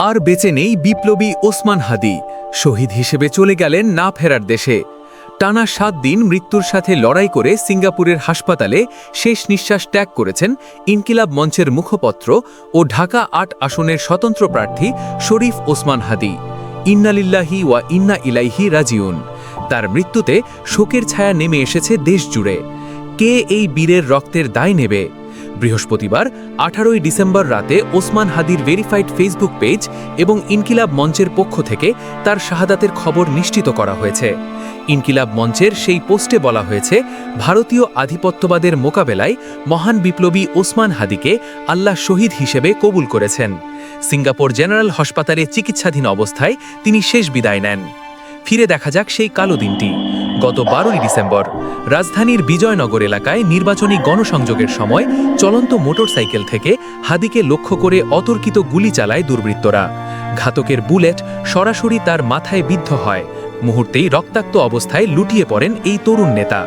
আর বেঁচে নেই বিপ্লবী ওসমান হাদি। শহীদ হিসেবে চলে গেলেন না ফেরার দেশে। টানা সাত দিন মৃত্যুর সাথে লড়াই করে সিঙ্গাপুরের হাসপাতালে শেষ নিঃশ্বাস ত্যাগ করেছেন ইনকিলাব মঞ্চের মুখপত্র ও ঢাকা আট আসনের স্বতন্ত্র প্রার্থী শরীফ ওসমান হাদি। ইন্নালিল্লাহি ওয়া ইন্না ইলাইহি রাজিউন। তার মৃত্যুতে শোকের ছায়া নেমে এসেছে দেশ জুড়ে কে এই বীরের রক্তের দায় নেবে? বৃহস্পতিবার, আঠারোই ডিসেম্বর রাতে ওসমান হাদির ভেরিফাইড ফেসবুক পেজ এবং ইনকিলাব মঞ্চের পক্ষ থেকে তার শাহাদাতের খবর নিশ্চিত করা হয়েছে। ইনকিলাব মঞ্চের সেই পোস্টে বলা হয়েছে, ভারতীয় আধিপত্যবাদের মোকাবেলায় মহান বিপ্লবী ওসমান হাদিকে আল্লাহ শহীদ হিসেবে কবুল করেছেন। সিঙ্গাপুর জেনারেল হাসপাতালে চিকিৎসাধীন অবস্থায় তিনি শেষ বিদায় নেন। ফিরে দেখা যাক সেই কালো দিনটি। গত বারোই ডিসেম্বর, রাজধানীর বিজয়নগর এলাকায় নির্বাচনী গণসংযোগের সময় চলন্ত মোটরসাইকেল থেকে হাদিকে লক্ষ্য করে অতর্কিত গুলি চালায় দুর্বৃত্তরা। ঘাতকের বুলেট সরাসরি তার মাথায় বিদ্ধ হয়। মুহূর্তেই রক্তাক্ত অবস্থায় লুটিয়ে পড়েন এই তরুণ নেতা।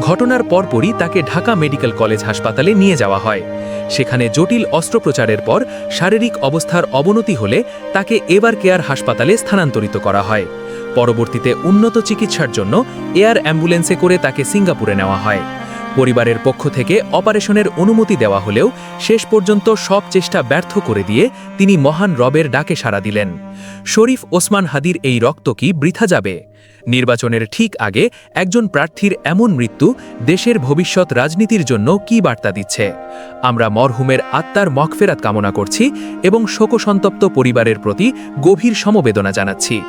ঘটনার পরপরই তাকে ঢাকা মেডিকেল কলেজ হাসপাতালে নিয়ে যাওয়া হয়। সেখানে জটিল অস্ত্রোপচারের পর শারীরিক অবস্থার অবনতি হলে তাকে এবার কেয়ার হাসপাতালে স্থানান্তরিত করা হয়। পরবর্তীতে উন্নত চিকিৎসার জন্য এয়ার অ্যাম্বুলেন্সে করে তাকে সিঙ্গাপুরে নেওয়া হয়। পরিবারের পক্ষ থেকে অপারেশনের অনুমতি দেওয়া হলেও শেষ পর্যন্ত সব চেষ্টা ব্যর্থ করে দিয়ে তিনি মহান রবের ডাকে সাড়া দিলেন। শরীফ ওসমান হাদির এই রক্ত কি বৃথা যাবে? নির্বাচনের ঠিক আগে একজন প্রার্থীর এমন মৃত্যু দেশের ভবিষ্যৎ রাজনীতির জন্য কি বার্তা দিচ্ছে? আমরা মরহুমের আত্মার মকফেরাত কামনা করছি এবং শোকসন্তপ্ত পরিবারের প্রতি গভীর সমবেদনা জানাচ্ছি।